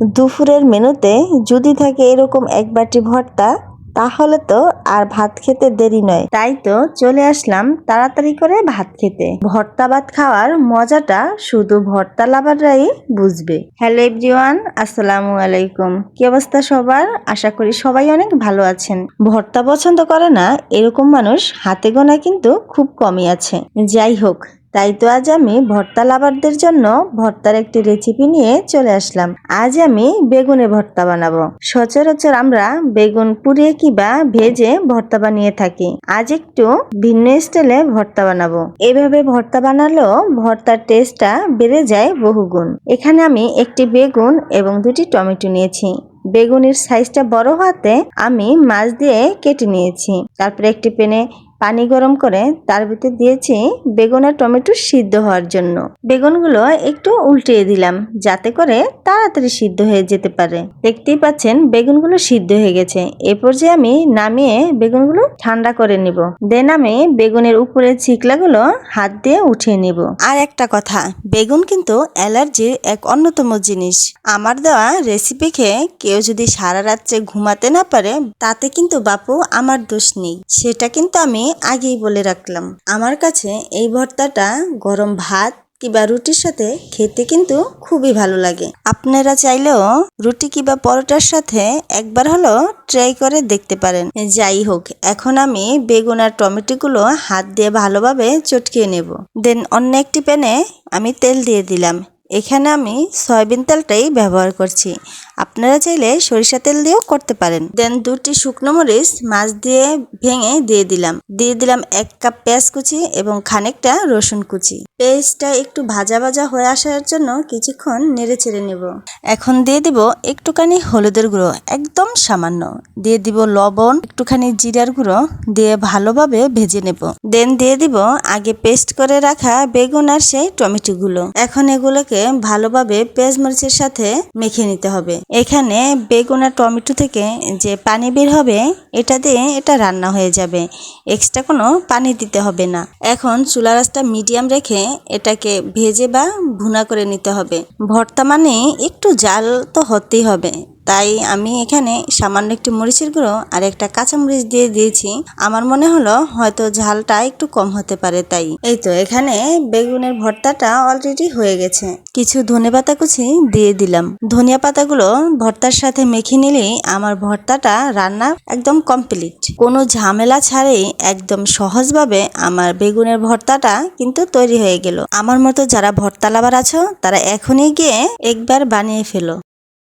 দুপুরের মেনুতে যদি থাকে এরকম এক বাটি ভর্তা, তাহলে তো আর ভাত খেতে দেরি নয়। তাই তো চলে আসলাম তাড়াতাড়ি করে ভাত খেতে। ভর্তা ভাত খাওয়ার মজাটা শুধু ভর্তা লাভাররাই বুঝবে। হ্যালো এভরিওয়ান, আসসালামু আলাইকুম। কি অবস্থা সবার? আশা করি সবাই অনেক ভালো আছেন। ভর্তা পছন্দ করে না, এরকম মানুষ হাতে গোনা কিন্তু খুব কমই আছে। যাই হোক তাই তো আজ আমি ভর্তা লাভারদের জন্য ভর্তার একটি রেসিপি নিয়ে চলে আসলাম। আজ আমি বেগুনে ভর্তা বানাবো। সচরাচর আমরা বেগুন পুড়িয়ে কিবা ভেজে ভর্তা বানিয়ে থাকি। আজ একটু ভিন্ন স্টাইলে ভর্তা বানাবো। এভাবে ভর্তা বানালেও ভর্তার টেস্টটা বেড়ে যায় বহুগুণ। এখানে আমি একটি বেগুন এবং দুটি টমেটো নিয়েছি। বেগুনের সাইজটা বড় হওয়াতে আমি মাছ দিয়ে কেটে নিয়েছি। তারপরে একটি পেনে পানি গরম করে তার ভিতর দিয়েছি বেগুন আর টমেটো সিদ্ধ হওয়ার জন্য। বেগুনগুলো একটু উল্টিয়ে দিলাম যাতে করে তাড়াতাড়ি সিদ্ধ হয়ে যেতে পারে। দেখতেই পাচ্ছেন বেগুনগুলো সিদ্ধ হয়ে গেছে। এ পর্যায়ে আমি নামিয়ে বেগুনগুলো ঠান্ডা করে নিব। দেন আমি বেগুনের উপরে ছিকলাগুলো হাত দিয়ে উঠিয়ে নিব। আর একটা কথা, বেগুন কিন্তু অ্যালার্জির এক অন্যতম জিনিস। আমার দেওয়া রেসিপি খেয়ে কেউ যদি সারা রাত্রে ঘুমাতে না পারে, তাতে কিন্তু বাপু আমার দোষ নেই। সেটা কিন্তু আমি আগেই বলে রাখলাম। আমার কাছে এই ভর্তাটা গরম ভাত কিংবা রুটির সাথে খেতে কিন্তু খুবই ভালো লাগে। আপনারা চাইলেও রুটি কিংবা পরোটার সাথে একবার হলো ট্রাই করে দেখতে পারেন। যাই হোক, এখন আমি বেগুন আর টমেটোগুলো হাত দিয়ে ভালোভাবে চটকিয়ে নেব। দেন অন্য একটি প্যানে আমি তেল দিয়ে দিলাম। এখানে আমি সয়াবিন তেলটাই ব্যবহার করছি। আপনারা চাইলে সরিষা তেল দিয়েও করতে পারেন। দেন দুটি শুকনো মরিচ, মাছ দিয়ে ভেঙে দিয়ে দিলাম। দিয়ে দিলাম এক কাপ পেঁয়াজ কুচি এবং খানিকটা রসুন কুচি। পেঁয়াজটা একটু ভাজা ভাজা হয়ে আসার জন্য কিছুক্ষণ নেড়ে চেড়ে নেব। এখন দিয়ে দিব একটুখানি হলুদের গুঁড়ো, একদম সামান্য। দিয়ে দিব লবণ, একটুখানি জিরার গুঁড়ো দিয়ে ভালোভাবে ভেজে নেব। দেন দিয়ে দিব আগে পেস্ট করে রাখা বেগুন আর সেই টমেটোগুলো। এখন এগুলোকে ভালোভাবে পেঁয়াজ মরিচের সাথে মেখে নিতে হবে। এখানে বেগুন আর টমেটো থেকে যে পানি বের হবে, এটা দিয়ে এটা রান্না হয়ে যাবে। এক্সট্রা কোনো পানি দিতে হবে না। এখন চুলা রাসটা মিডিয়াম রেখে এটাকে ভেজে বা ভুনা করে নিতে হবে। ভর্তা মানে একটু জাল তো হতেই হবে। তাই আমি এখানে সামান্য একটু মরিচের গুঁড়ো আর একটা কাঁচামরিচ দিয়ে দিয়েছি। আমার মনে হলো হয়তো ঝালটা একটু কম হতে পারে তাই। এই তো এখানে বেগুনের ভর্তাটা অলরেডি হয়ে গেছে। কিছু ধনে পাতা কুচি দিয়ে দিলাম। ধনিয়া পাতাগুলো ভর্তার সাথে মেখে নিলেই আমার ভর্তাটা রান্না একদম কমপ্লিট কোনো ঝামেলা ছাড়াই একদম সহজভাবে আমার বেগুনের ভর্তাটা কিন্তু তৈরি হয়ে গেল। আমার মতো যারা ভর্তা লাভার আছো, তারা এখনই গিয়ে একবার বানিয়ে ফেলো।